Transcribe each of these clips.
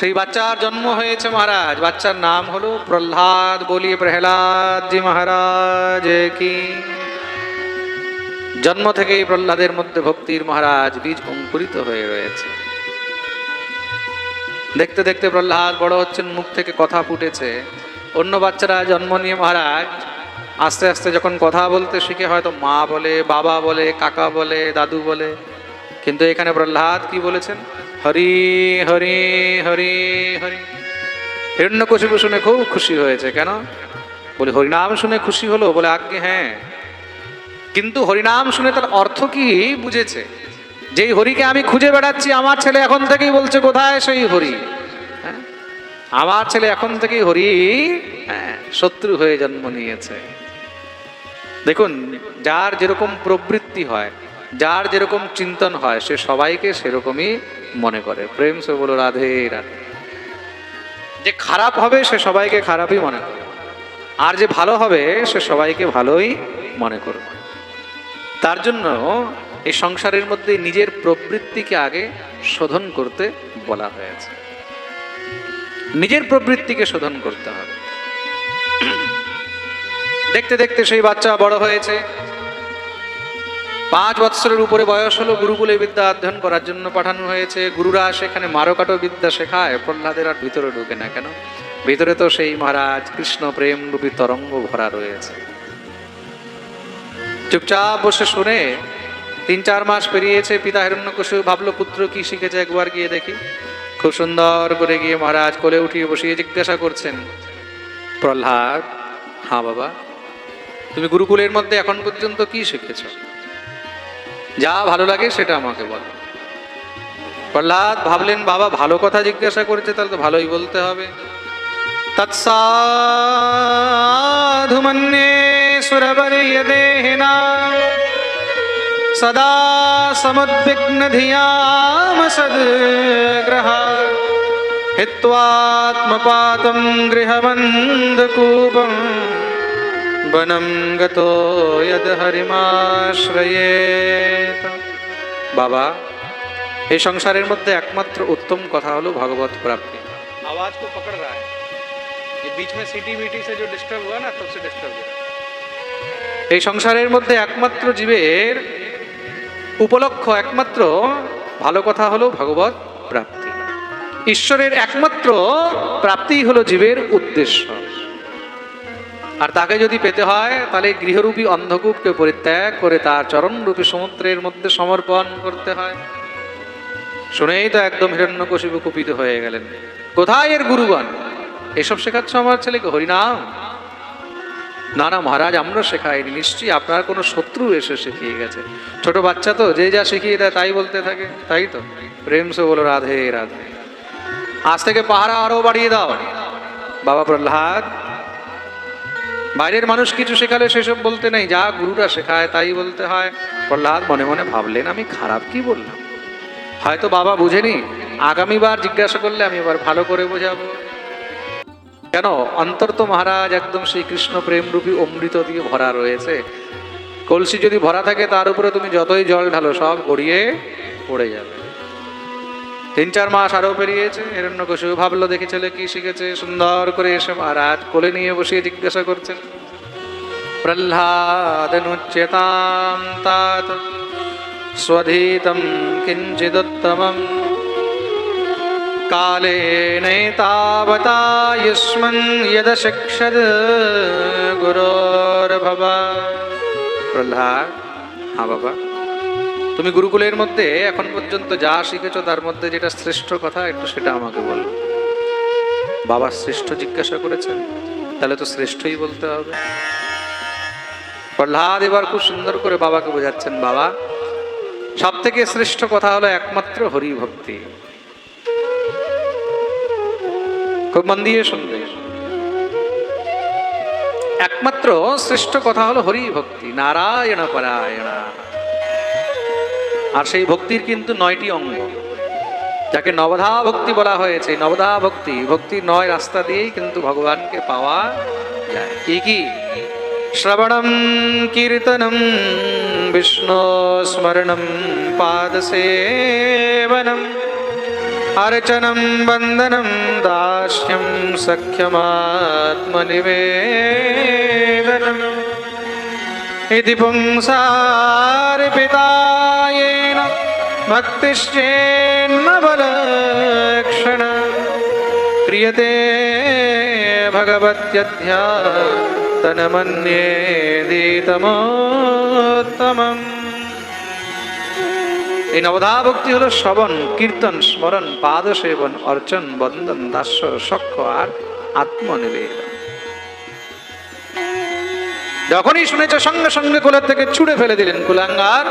সেই বাচ্চার জন্ম হয়েছে মহারাজ। বাচ্চার নাম হলো প্রহ্লাদ বলি প্রহ্লাদ জি মহারাজ কি? জন্ম থেকেই প্রহ্লাদের মধ্যে ভক্তির মহারাজ বীজ অঙ্কুরিত হয়ে রয়েছে। দেখতে দেখতে প্রহ্লাদ বড় হচ্ছেন, মুখ থেকে কথা ফুটেছে। অন্য বাচ্চারা জন্ম নিয়ে মহারাজ আস্তে আস্তে যখন কথা বলতে শিখে হয়তো মা বলে, বাবা বলে, কাকা বলে, দাদু বলে। কিন্তু এখানে প্রহ্লাদ কি বলেছেন? হরি হরি হরি হরি। হিরণ্যকশিপু শুনে খুব খুশি হয়েছে কেন? বলে হরিনাম শুনে খুশি হলো? বলে আজ্ঞে হ্যাঁ। কিন্তু হরিনাম শুনে তার অর্থ কি বুঝেছে? যেই হরিকে আমি খুঁজে বেড়াচ্ছি আমার ছেলে এখন থেকেই বলছে কোথায় সেই হরি? হ্যাঁ? আমার ছেলে এখন থেকেই হরি হ্যাঁ, শত্রু হয়ে জন্ম নিয়েছে। দেখুন যার যেরকম প্রবৃত্তি হয় যার যেরকম চিন্তন হয়, সে সবাইকে সেরকমই মনে করে। প্রেম সে বলো, রাধে রাধে। যে খারাপ হবে, সে সবাইকে খারাপই মনে করে। আর যে ভালো হবে, সে সবাইকে ভালোই মনে করবে। তার জন্য এই সংসারের মধ্যে নিজের প্রবৃত্তিকে আগে শোধন করতে বলা হয়েছে। নিজের প্রবৃত্তিকে শোধন করতে হবে। দেখতে দেখতে সেই বাচ্চা বড় হয়েছে। পাঁচ বৎসরের উপরে বয়স হলো গুরুকুলে বিদ্যা অধ্যয়ন করার জন্য পাঠানো হয়েছে। গুরুরা সেখানে মারকাটো বিদ্যা শেখায়। প্রহ্লাদের আর ভিতরে ঢুকে না কেন? ভিতরে তো সেই মহারাজ কৃষ্ণ প্রেম রূপী তরঙ্গ ভরা রয়েছে। চুপচাপ বসে শুনে তিন চার মাস পেরিয়েছে পিতা হিরণ্যকশু ভাবলো, পুত্র কি শিখেছে একবার গিয়ে দেখি। খুব সুন্দর করে গিয়ে মহারাজ কোলে উঠিয়ে বসিয়ে জিজ্ঞাসা করছেন, প্রহ্লাদ হ্যাঁ বাবা, তুমি গুরুকুলের মধ্যে এখন পর্যন্ত কি শিখেছ? যা ভালো লাগে সেটা আমাকে বল। প্রহ্লাদ ভাবলেন, বাবা, ভালো কথা জিজ্ঞাসা করেছে, তাহলে তো ভালোই বলতে হবে। তৎসাধুমন্যে সুরবর্যদেহিনা, সদা সমদ্বিগ্ন ধিয়াম সদ্গ্রহ হিত্বাত্মপাতম গৃহবন্ধকূপম বনম গতো যদ হরিমাশ্রয়েত বাবা এই সংসারের মধ্যে একমাত্র উত্তম কথা হলো ভগবত প্রাপ্তি आवाज को पकड़ रहा है ये बीच में सीटी वीटी से जो डिस्टर्ब हुआ ना तब से डिस्टर्ब हुआ এই সংসারের মধ্যে একমাত্র জীবের উপলক্ষ একমাত্র ভালো কথা হলো ভগবত প্রাপ্তি ঈশ্বরের একমাত্র প্রাপ্তি হলো জীবের উদ্দেশ্য আর তাকে যদি পেতে হয়, তাহলে গৃহরূপী অন্ধকূপকে পরিত্যাগ করে তার চরণরূপী সমুদ্রের মধ্যে সমর্পণ করতে হয়। শুনেই তো একদম হিরণ্যকশিপু কুপিত হয়ে গেলেন। কোথায় এর গুরুগণ? এসব শেখাচ্ছ আমার ছেলেকে? হরিনাম। না না, মহারাজ, আমরা শেখাইনি। নিশ্চয়ই আপনার কোনো শত্রু এসে শিখিয়ে গেছে। ছোট বাচ্চা তো, যে যা শিখিয়ে দেয় তাই বলতে থাকে, তাই তো? প্রেম সে বলো, রাধে রাধে। আজ থেকে পাহারা আরও বাড়িয়ে দাও। বাবা প্রহ্লাদ বাইরের মানুষ কিছু শেখালে সেসব বলতে নেই। যা গুরুরা শেখায়, তাই বলতে হয়। প্রহ্লাদ মনে মনে ভাবলেন, আমি খারাপ কি বললাম? হয়তো বাবা বুঝেনি। আগামীবার জিজ্ঞাসা করলে আমি এবার ভালো করে বোঝাবো। কেন? অন্তর তো মহারাজ একদম সেই কৃষ্ণ প্রেমরূপী অমৃত দিয়ে ভরা রয়েছে। কলসি যদি ভরা থাকে, তার উপরে তুমি যতই জল ঢালো, সব গড়িয়ে পড়ে যাবে। তিন চার মাস আরও পেরিয়েছে। হিরণ্যকশু ভাবলো, দেখে ছেলে কি শিখেছে। সুন্দর করে এসে মহারাজ কোলে নিয়ে বসিয়ে জিজ্ঞাসা করছেন প্রহ্লাদনুচ্যতাম তাত স্বধীতম কিঞ্চিদুত্তমম। কালে নৈতাবতা ইস্মন যদ গুরোর ভবা প্রহ্লাদ হ্যাঁ বাবা। তুমি গুরুকুলের মধ্যে এখন পর্যন্ত যা শিখেছো তার মধ্যে যেটা শ্রেষ্ঠ কথা, একটু সেটা আমাকে বলো। বাবা শ্রেষ্ঠ জিজ্ঞাসা করেছেন, তাহলে তো শ্রেষ্ঠই বলতে হবে। প্রহ্লাদ এবার খুব সুন্দর করে বাবাকে বোঝাচ্ছেন, বাবা সব থেকে শ্রেষ্ঠ কথা হলো একমাত্র হরি ভক্তি খুব মন দিয়ে শুনবে। একমাত্র শ্রেষ্ঠ কথা হলো হরি ভক্তি নারায়ণ পরায়ণ। আর সেই ভক্তির কিন্তু নয়টি অঙ্গ যাকে নবধা ভক্তি বলা হয়েছে নবধা ভক্তি ভক্তির নয় রাস্তা দিয়েই কিন্তু ভগবানকে পাওয়া যায় কি কি শ্রবণম কীর্তনম বিষ্ণু স্মরণম পাদসেবনম अर्चनं वन्दनं दास्यं सख्यमात्मनिवेदनम् इति पुंसार्पितायेन भक्तिश्चेन्न बलक्षण क्रियते भगवत्यध्यातनमन्येदीतमोत्तमम् এই নবধা ভক্তি হলো শ্রবণ কীর্তন স্মরণ পাদ সেবন অর্চন বন্দন দাস্য সক্ষ আর আত্মনিবেদন যখনই শুনেছ সঙ্গে সঙ্গে কোলের থেকে ছুড়ে ফেলে দিলেন কুলাঙ্গার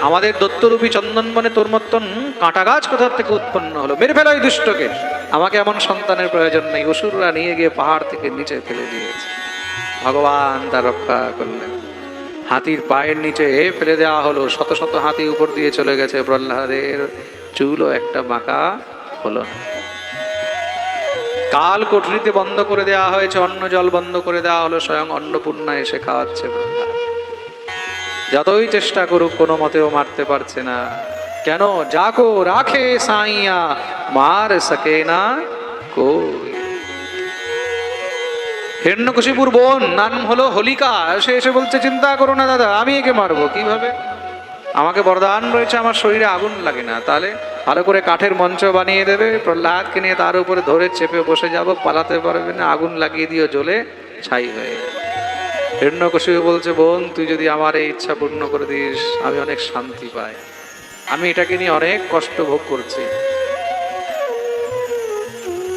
আমাদের দত্তরূপী চন্দনবনে তোর মতন কাঁটা গাছ কোথার থেকে উৎপন্ন হলো? মেরে ফেলো এই দুষ্টকে। আমাকে এমন সন্তানের প্রয়োজন নেই। অসুররা নিয়ে গিয়ে পাহাড় থেকে নিচে ফেলে দিয়েছে। ভগবান তার রক্ষা করলেন। হাতির পায়ের নিচে ফেলে দেওয়া হলো। শত শত হাতি উপর দিয়ে চলে গেছে। প্রহ্লাদের চুলও একটা বাঁকা হলো না। কাল কোঠরিতে বন্ধ করে দেওয়া হয়েছে। অন্ন জল বন্ধ করে দেওয়া হলো। স্বয়ং অন্নপূর্ণা এসে খাওয়াচ্ছে প্রহ্লাদ। যতই চেষ্টা করুক, কোনো মতেও মারতে পারছে না। কেন? যাকো রাখে সাইয়া, মার সকে না কই। হিরণ্যকশিপুর বোন, নাম হলো হোলিকা। সে এসে বলছে, চিন্তা করো না দাদা, আমি একে মারবো, কীভাবে? আমাকে বরদান রয়েছে, আমার শরীরে আগুন লাগে না। তাহলে ভালো করে কাঠের মঞ্চ বানিয়ে দেবে, প্রহ্লাদকে নিয়ে তার উপরে ধরে চেপে বসে যাব, পালাতে পারবে না, আগুন লাগিয়ে দিও, জ্বলে ছাই হয়ে। হিরণ্যকশিপু বলছে, বোন, তুই যদি আমার এই ইচ্ছা পূর্ণ করে দিস, আমি অনেক শান্তি পাই। আমি এটাকে নিয়ে অনেক কষ্ট ভোগ করছি।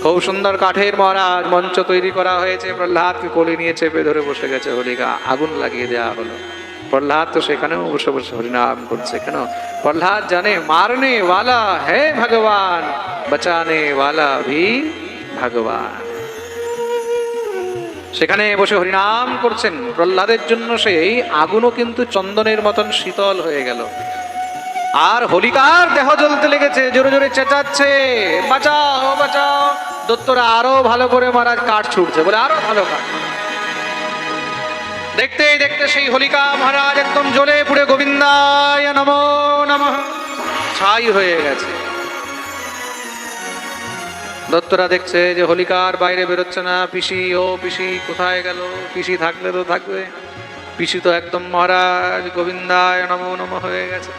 খুব সুন্দর কাঠের মহারাজ, মঞ্চ তৈরি করা হয়েছে। প্রহ্লাদকে কোলে নিয়ে চেপে ধরে বসে গেছে হরিকা আগুন লাগিয়ে দেওয়া হলো। প্রহ্লাদ তো সেখানেও বসে বসে হরিনাম করছে কেন? প্রহ্লাদ জানে মারনে ওয়ালা হে ভগবান! বাঁচানে ওয়ালা ভি ভগবান! সেখানে বসে হরিনাম করছেন। প্রহ্লাদের জন্য সেই আগুনও কিন্তু চন্দনের মতন শীতল হয়ে গেল। আর হোলিকার দেহ জ্বলতে লেগেছে, জোরে জোরে চেঁচাচ্ছে। বাঁচাও বাঁচাও। দত্তরা আরও ভালো করে মহারাজ কাঠ ছুটছে বলে আরও ভালো কাঠ। দেখতে দেখতে সেই হোলিকা মহারাজ একদম জ্বলে পুড়ে গোবিন্দায় নমো নমঃ। ছাই হয়ে গেছে। দত্তরা দেখছে যে হোলিকার বাইরে বেরোচ্ছে না। পিসি, ও পিসি, কোথায় গেল? পিসি থাকলে তো থাকবে। পিসি তো একদম মহারাজ গোবিন্দায় নমো নম হয়ে গেছে।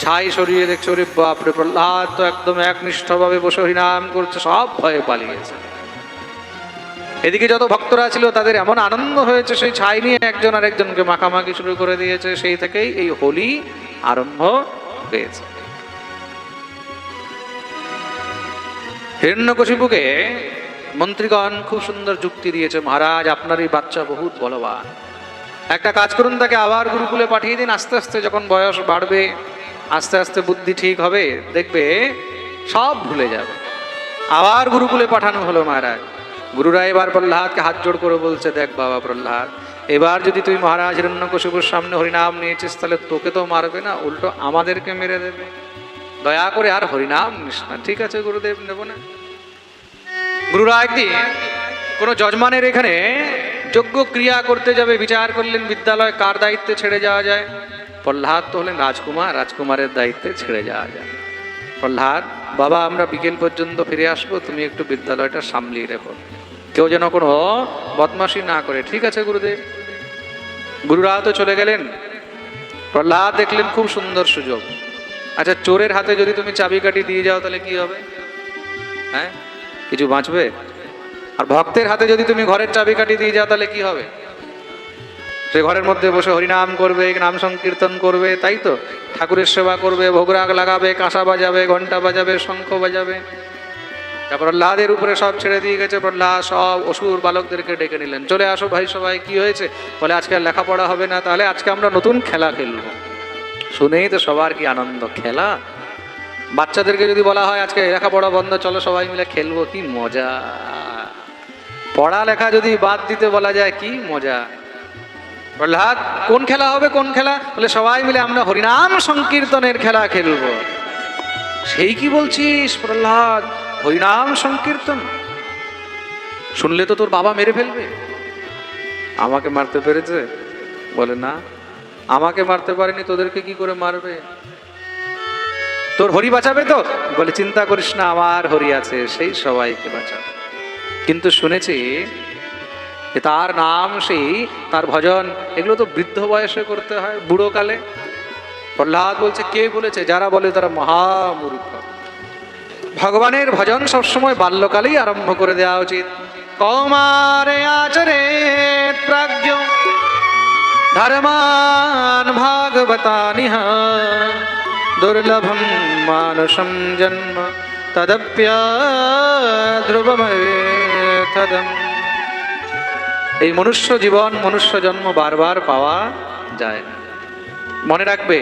ছাই সরিয়ে দেখছে, ওরে বাপরে, প্রহ্লাদ তো একদম একনিষ্ঠভাবে বসে হরিনাম করছে, সব ভয়ে পালিয়েছে। এদিকে যত ভক্তরা ছিল, তাদের এমন আনন্দ হয়েছে, সেই ছাই নিয়ে একজন আরেকজনকে মাখামাখি শুরু করে দিয়েছে। সেই থেকেই এই হোলি আরম্ভ হয়েছে। হিরণ্যকশিপুকে মন্ত্রীগণ খুব সুন্দর যুক্তি দিয়েছে। মহারাজ, আপনার এই বাচ্চা বহুত বলবান। একটা কাজ করুন, তাকে আবার গুরুকুলে পাঠিয়ে দিন। আস্তে আস্তে যখন বয়স বাড়বে, আস্তে আস্তে বুদ্ধি ঠিক হবে, দেখবে সব ভুলে যাবে। আবার গুরুকুলে পাঠানো হলো মহারাজ। গুরুরা এবার প্রহ্লাদকে হাত জোড় করে বলছে, দেখ বাবা প্রহ্লাদ, এবার যদি তুই মহারাজ হিরণ্যকশিপুর সামনে হরিনাম নিয়েছিস, তাহলে তোকে তো মারবে না, উল্টো আমাদেরকে মেরে দেবে। দয়া করে আর হরিনাম নিস না। ঠিক আছে, গুরুদেব, নেব না। গুরুরা, একদিন কোনো যজমানের এখানে যোগ্য ক্রিয়া করতে যাবে, বিচার করলেন বিদ্যালয় কার দায়িত্বে ছেড়ে যাওয়া যায়? প্রহ্লাদ তো হলেন রাজকুমার, রাজকুমারের দায়িত্বে ছেড়ে যাওয়া যায়। প্রহ্লাদ, বাবা, আমরা বিকেল পর্যন্ত ফিরে আসব, তুমি একটু বিদ্যালয়টা সামলিয়ে রেখো। কেউ যেন কোনো বদমাশি না করে। ঠিক আছে, গুরুদেব। গুরুরা তো চলে গেলেন। প্রহ্লাদ দেখলেন খুব সুন্দর সুযোগ। আচ্ছা চোরের হাতে যদি তুমি চাবিকাঠি দিয়ে যাও, তাহলে কি হবে? হ্যাঁ? কিছু বাঁচবে? আর ভক্তের হাতে যদি তুমি ঘরের চাবিকাঠি দিয়ে যাও, তাহলে কি হবে? সে ঘরের মধ্যে বসে হরিনাম করবে, নাম সংকীর্তন করবে, তাই তো? ঠাকুরের সেবা করবে, ভোগরাগ লাগাবে, কাঁসা বাজাবে ঘণ্টা বাজাবে, শঙ্খ বাজাবে। তারপর প্রহ্লাদের উপরে সব ছেড়ে দিয়ে গেছে, প্রহ্লাদ সব অসুর বালকদেরকে ডেকে নিলেন। চলে আসো ভাই সবাই, কি হয়েছে? বলে, আজকে লেখাপড়া হবে না, তাহলে আজকে আমরা নতুন খেলা খেলব। শুনেই তো সবার কি আনন্দ, খেলা? বাচ্চাদেরকে যদি বলা হয় আজকে লেখাপড়া বন্ধ, চলো সবাই মিলে খেলব, কি মজা। পড়ালেখা যদি বাদ দিতে বলা যায়, কি মজা? প্রহ্লাদ, কোন খেলা হবে, কোন খেলা? বলে সবাই মিলে আমরা হরিনাম সংকীর্তনের খেলা খেলব। সেই কি বলছিস, প্রহ্লাদ? হরিনাম সংকীর্তন? শুনলে তো তোর বাবা মেরে ফেলবে। আমাকে মারতে পেরেছে? বলে না। আমাকে মারতে পারেনি, তোদেরকে কি করে মারবে? তোর হরি বাঁচাবে তো? বলে, চিন্তা করিস না, আমার হরি আছে, সেই সবাইকে বাঁচাবে। কিন্তু শুনেছি তার নাম সেই, তার ভজন, এগুলো তো বৃদ্ধ বয়সে করতে হয়, বুড়ো কালে। প্রহ্লাদ বলছে, কে বলেছে? যারা বলে, তারা মহামূর্খ। ভগবানের ভজন সবসময় বাল্যকালেই আরম্ভ করে দেওয়া উচিত। কৌমারে আচরে প্রাজ্ঞ। ধর্মান ভাগবতানিহ দুর্লভম মানসম জন্ম তদপ্যাধ্রুবমেথদম এই মনুষ্য জীবন, মনুষ্য জন্ম বারবার পাওয়া যায় মনে রাখবে,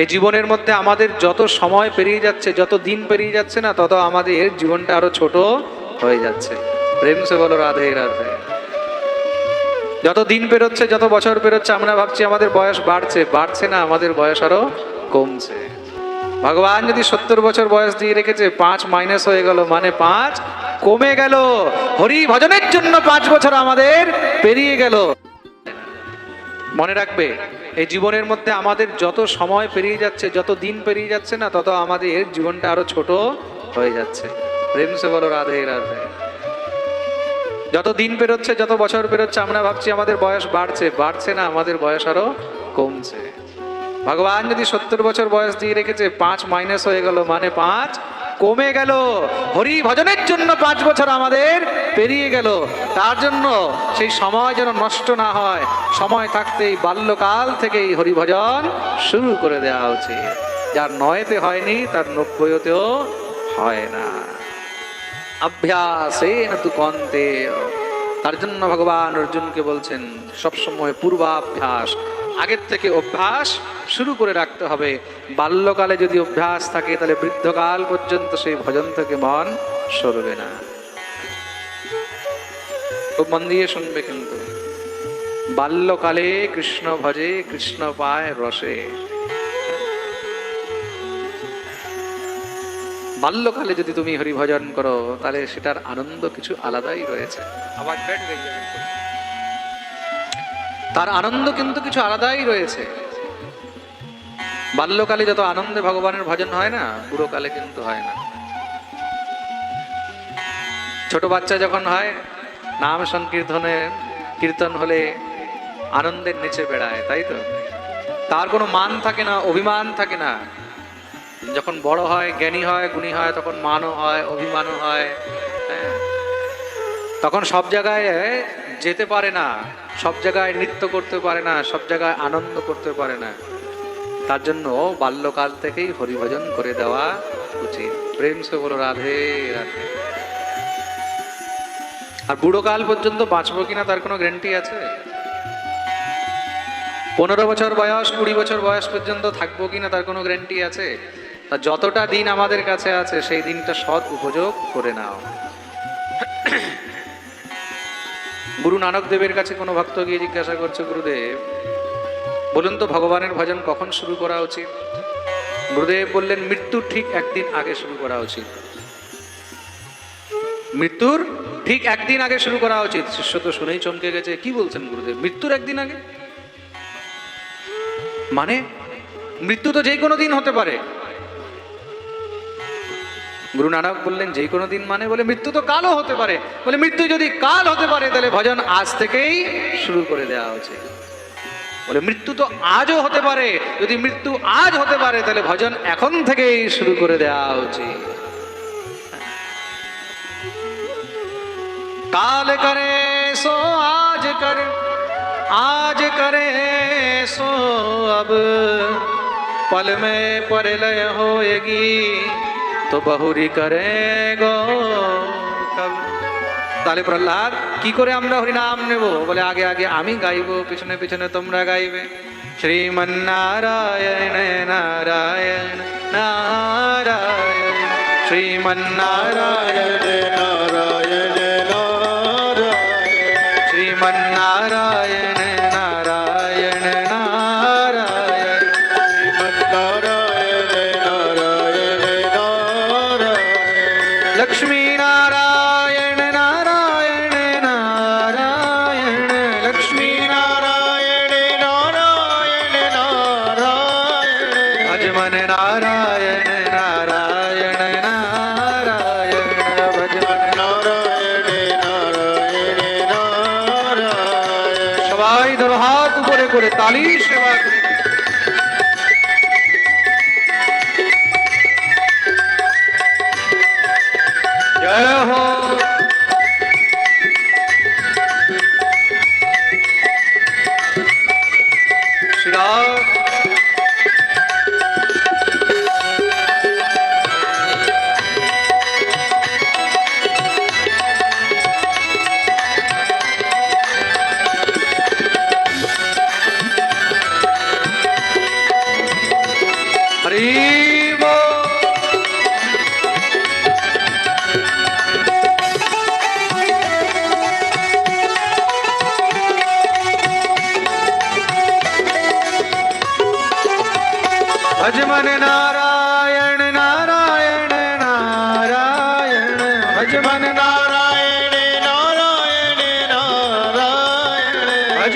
এই জীবনের মধ্যে আমাদের যত সময় পেরিয়ে যাচ্ছে, যত দিন পেরিয়ে যাচ্ছে না, তত আমাদের জীবনটা আরও ছোট হয়ে যাচ্ছে। প্রেম সে বলো, রাধে রাধে। যত দিন পেরোচ্ছে, যত বছর পেরোচ্ছে, আমরা ভাবছি আমাদের বয়স বাড়ছে। বাড়ছে না, আমাদের বয়স আরও কমছে। ভগবান যদি সত্তর বছর বয়স দিয়ে রেখেছে, পাঁচ মাইনাস হয়ে গেল মানে পাঁচ কমে গেল। হরি ভজনের জন্য পাঁচ বছর আমাদের পেরিয়ে গেল। মনে রাখবে, এই জীবনের মধ্যে আমাদের যত সময় পেরিয়ে যাচ্ছে, যত দিন পেরিয়ে যাচ্ছে না, তত আমাদের জীবনটা আরও ছোট হয়ে যাচ্ছে। প্রেম সে বলো, রাধে রাধে। যত দিন পেরোচ্ছে, যত বছর পেরোচ্ছে, আমরা ভাবছি আমাদের বয়স বাড়ছে। বাড়ছে না, আমাদের বয়স আরও কমছে। ভগবান যদি সত্তর বছর বয়স দিয়ে রেখেছে, পাঁচ মাইনাস হয়ে গেল মানে পাঁচ কমে গেল। হরি ভজনের জন্য পাঁচ বছর আমাদের পেরিয়ে গেল। তার জন্য সেই সময় যেন নষ্ট না হয়। সময় থাকতেই বাল্যকাল থেকেই হরি ভজন শুরু করে দেওয়া উচিত। যার নয়তে হয়নি, তার নব্বইতেও হয় না। অভ্যাসে না তু কন্তে তার জন্য ভগবান অর্জুনকে বলছেন সবসময় পূর্বাভ্যাস, আগের থেকে অভ্যাস শুরু করে রাখতে হবে। বাল্যকালে যদি অভ্যাস থাকে, তাহলে বৃদ্ধকাল পর্যন্ত সেই ভজন থেকে মন সরবে না। খুব মন দিয়ে শুনবে কিন্তু। বাল্যকালে কৃষ্ণ ভজে, কৃষ্ণ পায় রসে। বাল্যকালে যদি তুমি হরি ভজন করো তাহলে সেটার আনন্দ কিছু আলাদাই রয়েছে। আবার ব্যাট গই যাবে। তার আনন্দ কিন্তু কিছু আলাদাই রয়েছে। বাল্যকালে যত আনন্দে ভগবানের ভজন হয় না বুড়োকালে কিন্তু হয় না। ছোট বাচ্চা যখন হয় নাম সংকীর্তনে কীর্তন হলে আনন্দের নিচে বেড়ায় তাই তো? তার কোনো মান থাকে না অভিমান থাকে না। যখন বড় হয়, জ্ঞানী হয়, গুণী হয়, তখন মানও হয়, অভিমানও হয় হ্যাঁ। তখন সব জায়গায় যেতে পারে না, সব জায়গায় নৃত্য করতে পারে না, সব জায়গায় আনন্দ করতে পারে না। তার জন্য বাল্যকাল থেকেই হরিভজন করে দেওয়া উচিত। প্রেম সে বলো, রাধে রাধে। আর বুড়োকাল পর্যন্ত বাঁচবো কিনা তার কোনো গ্যারান্টি আছে? পনেরো বছর বয়স, কুড়ি বছর বয়স পর্যন্ত থাকব কিনা তার কোনো গ্যারান্টি আছে? যতটা দিন আমাদের কাছে আছে, সেই দিনটা সৎ উপযোগ করে নাও। গুরু নানক দেবের কাছে কোনো ভক্ত গিয়ে জিজ্ঞাসা করছে, গুরুদেব, বলুন তো ভগবানের ভজন কখন শুরু করা উচিত? গুরুদেব বললেন মৃত্যুর ঠিক একদিন আগে শুরু করা উচিত। মৃত্যুর ঠিক একদিন আগে শুরু করা উচিত? শিষ্য তো শুনেই চমকে গেছে। কি বলছেন গুরুদেব, মৃত্যুর একদিন আগে? মানে মৃত্যু তো যে কোনো দিন হতে পারে। গুরু নানক বললেন যে কোনো দিন মানে বলে মৃত্যু তো কালও হতে পারে বলে মৃত্যু যদি কাল হতে পারে তাহলে ভজন আজ থেকেই শুরু করে দেওয়া উচিত বলে মৃত্যু তো আজও হতে পারে যদি মৃত্যু আজ হতে পারে তাহলে ভজন এখন থেকেই শুরু করে দেওয়া উচিত काल करे सो आज करे आज करे सो अब पल में परलय होएगी तो বহুরি করে গো তাহলে প্রহ্লাদ কি করে আমরা হরিনাম নেব বলে আগে আগে আমি গাইব পিছনে পিছনে তোমরা গাইবে শ্রীমন্নারায়ণ নারায়ণ নারায়ণ শ্রীমন্নারায়ণ নারায়ণ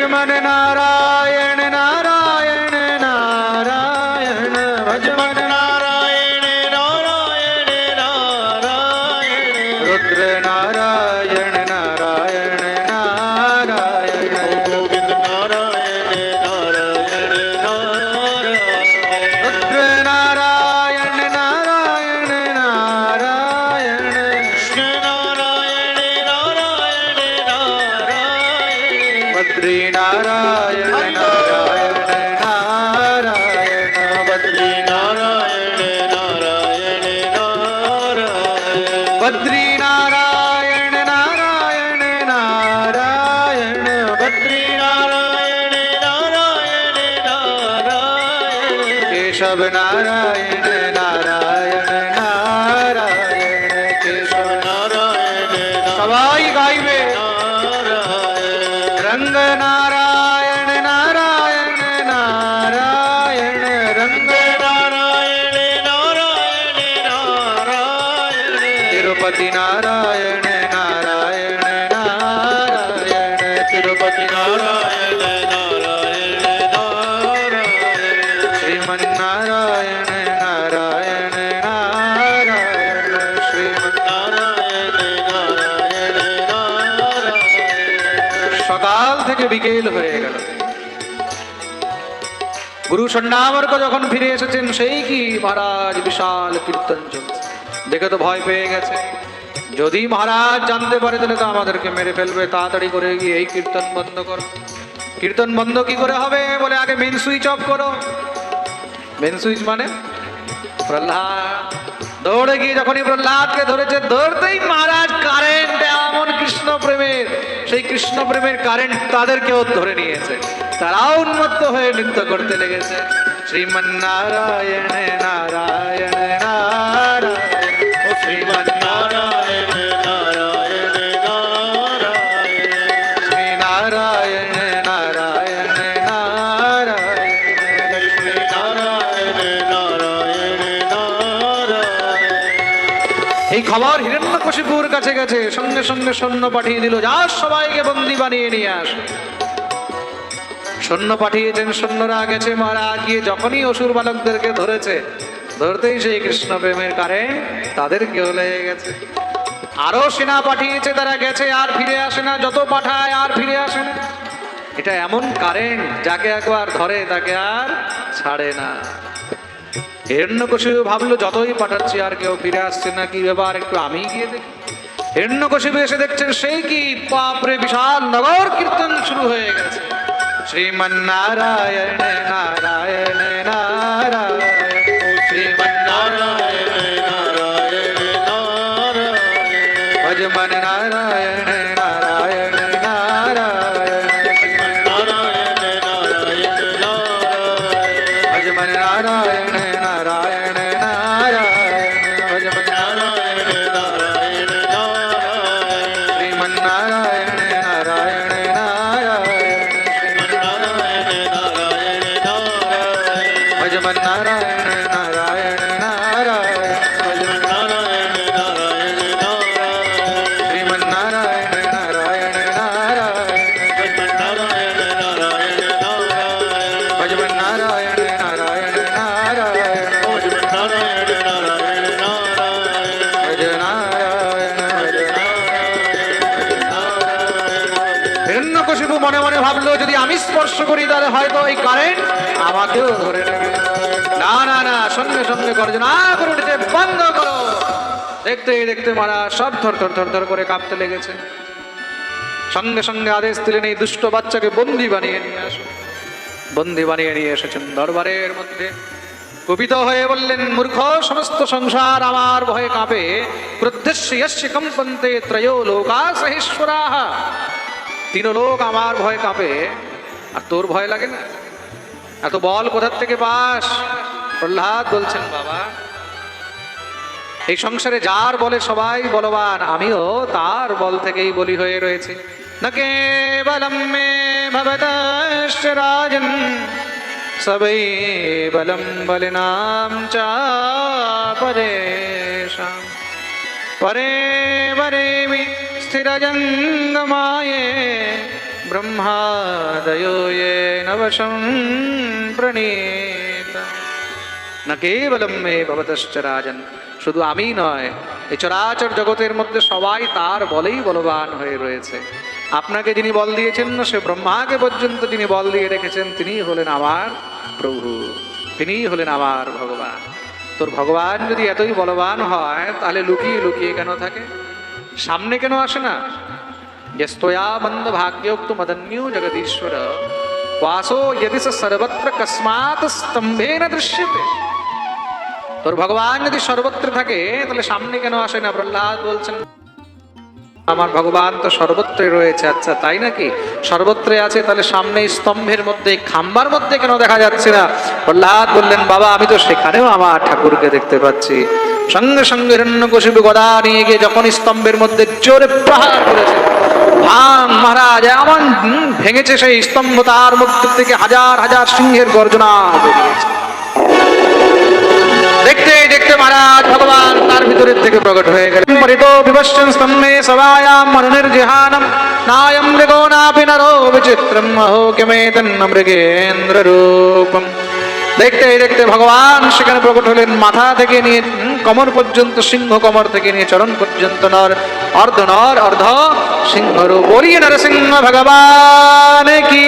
லக்ஷ்மண நாராயண সন্ন্যামর্ক যখন ফিরে এসেছেন, সেই কি মহারাজ বিশাল কীর্তন চলছে। দেখে তো ভয় পেয়ে গেছে। যদি মহারাজ জানতে পারে, তাহলে তো আমাদেরকে মেরে ফেলবে। তাড়াতাড়ি করে গিয়ে এই কীর্তন বন্ধ করো। কীর্তন বন্ধ কি করে হবে বলে আগে মেন সুইচ অফ করো। মেন সুইচ মানে? প্রহ্লাদ। দৌড়ে গিয়ে যখনই প্রহ্লাদকে ধরেছে দৌড়তেই মহারাজ কারেন্ট এমন কৃষ্ণ প্রেমের সেই কৃষ্ণ প্রেমের কারেন্ট তাদেরকেও ধরে নিয়েছে। তারাও উন্মত্ত হয়ে নৃত্য করতে লেগেছে। শ্রীমন নারায়ণ নারায়ণ। নারায়ণ ও শ্রীমন নারায়ণ নারায়ণ। নারায়ণ শ্রী নারায়ণ নারায়ণ। নারায়ণ লক্ষ্মী নারায়ণ নারায়ণ নারায়ণ। এই খবর হিরণ্যকশিপুর কাছে গেছে। সঙ্গে সঙ্গে সৈন্য পাঠিয়ে দিল। যা সবাইকে বন্দি বানিয়ে নিয়ে আস। সৈন্য পাঠিয়েছেন, সৈন্যরা গেছে মারা। গিয়ে যখনই অসুর বালকদেরকে ধরেছে, ধরতেই সেই কৃষ্ণ প্রেমের কারে তাদের কেউ লেগে গেছে। আরও সেনা পাঠিয়েছে, তারা গেছে, আর ফিরে আসে না, যত পাঠায় আর ফিরে আসে না। এটা এমন কারেন্ট যাকে একবার ধরে, তাকে আর ছাড়ে না। হিরণ্যকশিপু ভাবলো, যতই পাঠাচ্ছি, আর কেউ ফিরে আসছে না, কি ব্যাপার? একটু আমি গিয়ে দেখি। হিরণ্যকশিপু এসে দেখছেন, সেই কি? বাপরে, বিশাল নগর কীর্তন শুরু হয়ে গেছে। শ্রীমন্নারায়ণ নারায়ণ নারায়ণ হিরণ্যকশিপু মনে মনে ভাবলো যদি আমি স্পর্শ করি তাহলে হয়তো এই কারেন্ট আমাকেও ধরে গর্জনা করে উঠেছে, বন্ধ করো। দেখতে দেখতে মারা সব ধর ধর ধর ধর করে কাঁপতে লেগেছে। সঙ্গে সঙ্গে আদেশ দিলেন এই দুষ্ট বাচ্চাকে বন্দি বানিয়ে নিয়ে আসো বন্দি বানিয়ে নিয়ে এসেছেন দরবারের মধ্যে। কুপিত হয়ে বললেন, মূর্খ, সমস্ত সংসার আমার ভয়ে কাঁপে। ক্রুদ্ধস্য কম্পন্তে ত্রয়ো লোকা সহেশ্বরাহ তিন লোক আমার ভয় কাঁপে। আর তোর ভয় লাগে না? এত বল কোথার থেকে পাস? প্রহ্লাদ বলছেন, বাবা, এই সংসারে যার বলে সবাই বলবান, আমিও তার বল থেকেই বলি হয়ে রয়েছে। ন কেবলম মে ভবতশ্চ রাজন, সবৈ বলম বলিনাম চা পরেশাম পরে পরে মে স্থিরজঙ্গমায়ে ব্রহ্মাদयो ये নবশং প্রণীত না কেবলম মে ভবতশ্চ রাজন। শুধু আমি নয়, এই চরাচর জগতের মধ্যে সবাই তার বলেই বলবান হয়ে রয়েছে। আপনাকে যিনি বল দিয়েছেন না সে ব্রহ্মাকে পর্যন্ত যিনি বল দিয়ে রেখেছেন, তিনি হলেন আমার প্রভু। তিনি হলেন আমার ভগবান। তোর ভগবান যদি এতই বলবান হয়, তাহলে লুকিয়ে লুকিয়ে কেন থাকে? সামনে কেন আসে না? যস্তয়া মন্দ ভাগ্যোক্ত মদন্যু জগদীশ্বর। কাসো যদি সর্বত্র কস্মাৎ স্তম্ভেন দৃশ্যতে। তোর ভগবান যদি সর্বত্র থাকে, তাহলে সামনে কেন আসে না প্রহ্লাদ বলছেন, আমার ভগবান তো সর্বত্রই রয়েছে। আচ্ছা তাই নাকি? সর্বত্রই আছে, তাহলে সামনে স্তম্ভের মধ্যে, খাম্বার মধ্যে কেন দেখা যাচ্ছে না? প্রহ্লাদ বললেন, বাবা, আমি তো সেখানেও আমার ঠাকুরকে দেখতে পাচ্ছি। সঙ্গে সঙ্গে হিরণ্যকশিপু গদা নিয়ে গিয়ে যখন স্তম্ভের মধ্যে জোরে প্রহার করেছে ভাঙ মহারাজ, এমন ভেঙেছে সেই স্তম্ভ, তার মধ্যে থেকে হাজার হাজার সিংহের গর্জনা বেরিয়েছে। দেখতে দেখতে মহারাজ, ভগবান তার ভিতরের থেকে প্রকট হয়ে গেলেন। পরিতো বিপশ্যন স্তম্ভে সবায়াম মনুনির্জিহানম নায়ম মৃগো নাপি নরো বিচিত্রম অহো কিমে তন্ন মৃগেন্দ্র রূপম দেখতে দেখতে ভগবান সেখানে প্রকট হলেন। মাথা থেকে নিয়ে কমর পর্যন্ত, সিংহ কমর থেকে নিয়ে চরণ পর্যন্ত নর অর্ধ নর অর্ধ সিংহ রূপ বলিয়ে নরসিংহ ভগবান কি?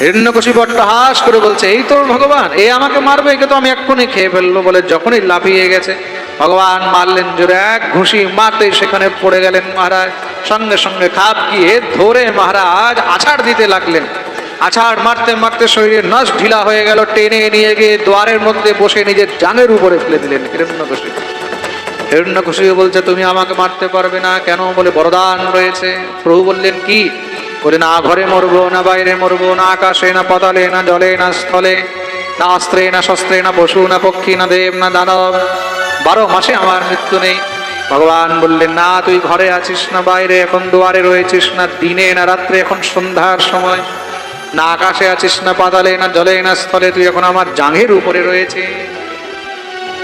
হিরণ্যকশিপ হাস করে বলছে, এই তো ভগবান, এ আমাকে মারবে, একে তো আমি এক্ষুনি খেয়ে ফেলব, বলে যখনই লাফিয়ে গেছে। ভগবান মারলেন জোরে, এক ঘুষি মারতে সেখানে পড়ে গেলেন মহারাজ। সঙ্গে সঙ্গে খাপ গিয়ে ধরে মহারাজ আছাড় দিতে লাগলেন। আছাড় মারতে মারতে শরীরে নস ঢিলা হয়ে গেল, টেনে নিয়ে গিয়ে দ্বারের মধ্যে বসে নিজের জানের উপরে ফেলে দিলেন হিরণ্যকশিপ। হিরণ্যকশিপু বলছে, তুমি আমাকে মারতে পারবে না, কেন? বলে, বরদান রয়েছে। প্রভু বললেন, কি? বলে, না ঘরে মরবো, না বাইরে মরবো, না আকাশে, না পাতালে, না জলে, না স্থলে, না অস্ত্রে, না শস্ত্রে, না পশু, না পক্ষী, না দেব, না দানব। বারো মাসে আমার মৃত্যু নেই। ভগবান বললেন, না, তুই ঘরে আছিস না, বাইরে এখন দুয়ারে রয়েছিস না, দিনে না রাত্রে এখন সন্ধ্যার সময়। না আকাশে আছিস, না পাতালে, না জলে, না স্থলে, তুই এখন আমার জাঙের উপরে রয়েছে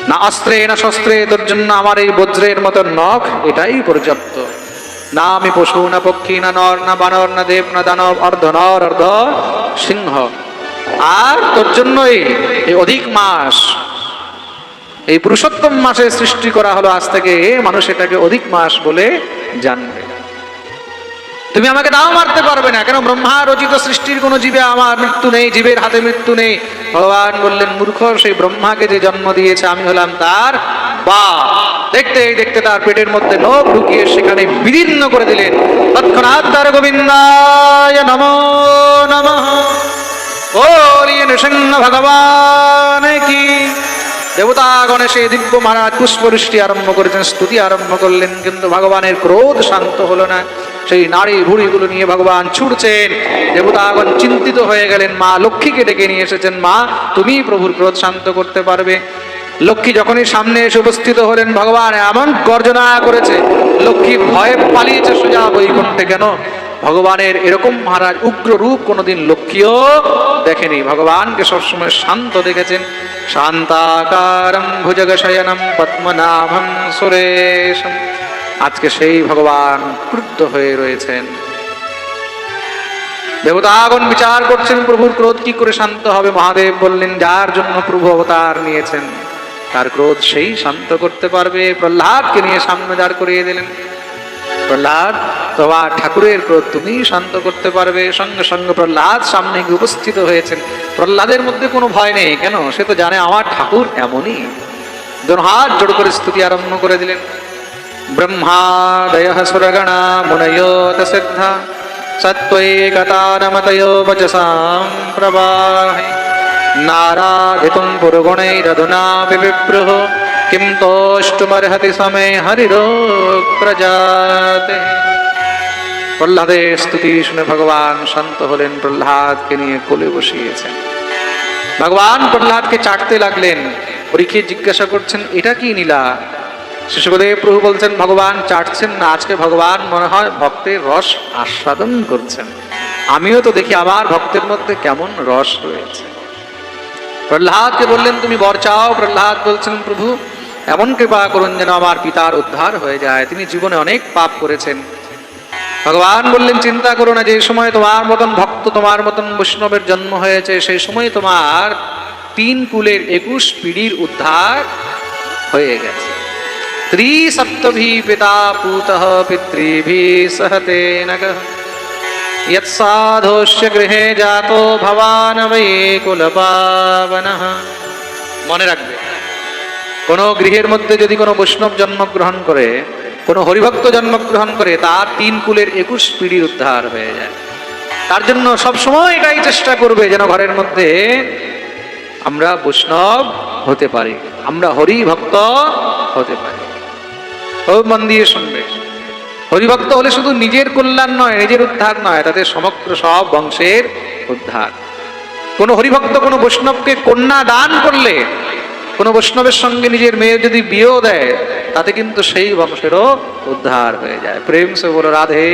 না অস্ত্রে, না শস্ত্রে তোর জন্য আমার এই বজ্রের মতো নখ, এটাই পর্যাপ্ত। না আমি পশু, না পক্ষী, না নর, না বানর, না দেব, না দানব, অর্ধ নর, অর্ধ সিংহ। আর তোর জন্যই এই অধিক মাস, এই পুরুষোত্তম মাসে সৃষ্টি করা হলো আজ থেকে, মানুষ এটাকে অধিক মাস বলে জানবে। তুমি আমাকে তাও মারতে পারবে না। কেন ব্রহ্মা রচিত সৃষ্টির কোনো জীবে আমার মৃত্যু নেই, জীবের হাতে মৃত্যু নেই। ভগবান বললেন, মূর্খ, সেই ব্রহ্মাকে যে জন্ম দিয়েছে, আমি হলাম তার বা দেখতে দেখতে তার পেটের মধ্যে নখ ঢুকিয়ে সেখানে বিদীর্ণ করে দিলেন। তৎক্ষণাৎ তার গোবিন্দায় নমো নমঃ। ওরিয়ে নৃসিংহ ভগবান কি দেবতা গণেশে দিব্য মহারাজ পুষ্পবৃষ্টি আরম্ভ করেছেন, স্তুতি আরম্ভ করলেন, কিন্তু ভগবানের ক্রোধ শান্ত হলো না। সেই নারী ভুড়িগুলো নিয়ে ভগবান ছুটছেন। দেবতাগণ চিন্তিত হয়ে গেলেন, মা লক্ষ্মীকে ডেকে নিয়ে এসেছেন, মা তুমি প্রভুর ক্রোধ শান্ত করতে পারবে। লক্ষ্মী যখনই সামনে এসে উপস্থিত হলেন, ভগবান এমন গর্জনা করেছে, লক্ষ্মী ভয়ে পালিয়েছে সোজা বৈকুণ্ঠে। কেন? ভগবানের এরকম মহারাজ উগ্র রূপ কোনোদিন লক্ষ্মীও দেখেনি। ভগবানকে সবসময় শান্ত দেখেছেন। শান্তাকারম ভুজগশয়নম পদ্মনাভম সুরেশম। আজকে সেই ভগবান ক্রুদ্ধ হয়ে রয়েছেন। দেবতাগণ বিচার করছেন, প্রভুর ক্রোধ কি করে শান্ত হবে? মহাদেব বললেন, যার জন্য প্রভু অবতার নিয়েছেন, তার ক্রোধ সেই শান্ত করতে পারবে। প্রহ্লাদকে নিয়ে সামনে দাঁড় করিয়ে দিলেন। প্রহ্লাদ তোমার ঠাকুরের ক্রোধ তুমি শান্ত করতে পারবে। সঙ্গে সঙ্গে প্রহ্লাদ সামনে গিয়ে উপস্থিত হয়েছেন। প্রহ্লাদের মধ্যে কোনো ভয় নেই। কেন? সে তো জানে আমার ঠাকুর এমনই। হাত জোড় করে স্তুতি আরম্ভ করে দিলেন। ব্রহ্মাদয় সুরগণা মুনয়োত সিদ্ধা সত্ত্বৈকতারমতयो বচসাম প্রবাহে। নারাধিতুম পুরগুণৈরধুনাপি বিপ্রুহ কিম তোষ্টুমর্হতি সমে হরিরোগ প্রজাতে। প্রহ্লাদের স্তুতি শুনে ভগবান শান্ত হলেন, প্রহ্লাদকে নিয়ে কোলে বসিয়েছেন। ভগবান প্রহ্লাদকে চাটতে লাগলেন। পরীক্ষিত জিজ্ঞাসা করছেন, এটা কি নীলা? শিশুদেব প্রভু বলছেন, ভগবান চাটছেন না, আজকে ভগবান মনে হয় ভক্তের রস আস্বাদন করছেন। আমিও তো দেখি আমার ভক্তের মধ্যে কেমন রস রয়েছে। প্রহ্লাদকে বললেন, তুমি বর চাও? প্রহ্লাদ বলছেন, প্রভু, এমন কৃপা করুন যেন আমার পিতার উদ্ধার হয়ে যায়। তিনি জীবনে অনেক পাপ করেছেন। ভগবান বললেন, চিন্তা করো না, যে সময় তোমার মতন ভক্ত, তোমার মতন বৈষ্ণবের জন্ম হয়েছে, সেই সময় তোমার তিন কুলের একুশ পিড়ির উদ্ধার হয়ে গেছে। ত্রিসপ্তভি পিতা পুত পিতৃভি সহতে নগ। ইৎসাধোষ্য গৃহে জাত ভবান কুলপাবন। মনে রাখবে, কোনো গৃহের মধ্যে যদি কোনো বৈষ্ণব জন্মগ্রহণ করে কোনো হরিভক্ত জন্মগ্রহণ করে তার তিন কুলের একুশ পিঢ়ির উদ্ধার হয়ে যায়। তার জন্য সব সময় এটাই চেষ্টা করবে যেন ঘরের মধ্যে আমরা বৈষ্ণব হতে পারি, আমরা হরি ভক্ত হতে পারি। মন দিয়ে শুনবে। হরিভক্ত হলে শুধু নিজের কল্যাণ নয়, নিজের উদ্ধার নয় তাদের সমগ্র সব বংশের উদ্ধার। কোন হরিভক্ত কোনো বৈষ্ণবকে কন্যা দান করলে, কোনো বৈষ্ণবের সঙ্গে নিজের মেয়ে যদি বিয়েও দেয় তাতে কিন্তু সেই বংশেরও উদ্ধার হয়ে যায়। প্রেম সে বলো রাধে।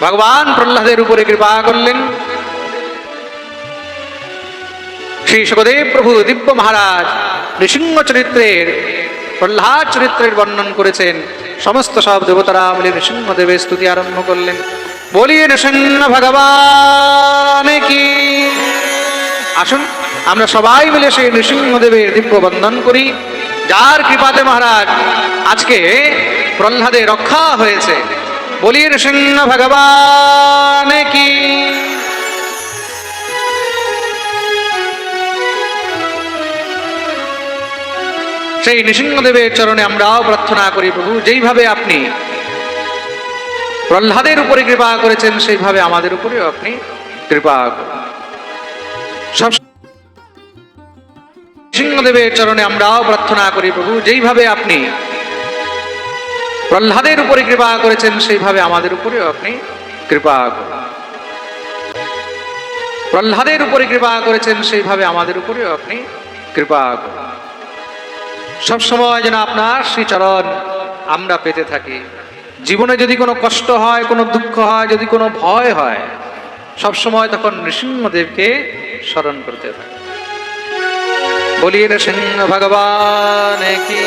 ভগবান প্রহ্লাদের উপরে কৃপা করলেন। শ্রী সুখদেব প্রভু দিব্য মহারাজ নৃসিংহ চরিত্রের, প্রহ্লাদ চরিত্রের বর্ণন করেছেন। সমস্ত সব দেবতারা মিলে নৃসিংহদেবের স্তুতি আরম্ভ করলেন। বলিয়ে নৃসিংহ ভগবান কি? আসুন, আমরা সবাই মিলে সেই নৃসিংহদেবের দিব্য বন্দন করি। যার কৃপাতে মহারাজ, আজকে প্রহ্লাদে রক্ষা হয়েছে। বলিয়ে নৃসিংহ ভগবান কি? সেই নৃসিংহদেবের চরণে আমরাও প্রার্থনা করি, প্রভু, যেইভাবে আপনি প্রহ্লাদের উপরে কৃপা করেছেন, সেইভাবে আমাদের উপরেও আপনি কৃপা করুন। সব সিংহদেবের চরণে আমরাও প্রার্থনা করি প্রভু, যেইভাবে আপনি প্রহ্লাদের উপরে কৃপা করেছেন, সেইভাবে আমাদের উপরেও আপনি কৃপা করুন। প্রহ্লাদের উপরে কৃপা করেছেন, সেইভাবে আমাদের উপরেও আপনি কৃপা করুন। সবসময় যেন আপনার শ্রীচরণ আমরা পেতে থাকি। জীবনে যদি কোনো কষ্ট হয়, কোনো দুঃখ হয়, যদি কোনো ভয় হয়, সবসময় তখন নৃসিংহদেবকে স্মরণ করতে থাকি বলিয়ে নৃসিংহ ভগবান কি?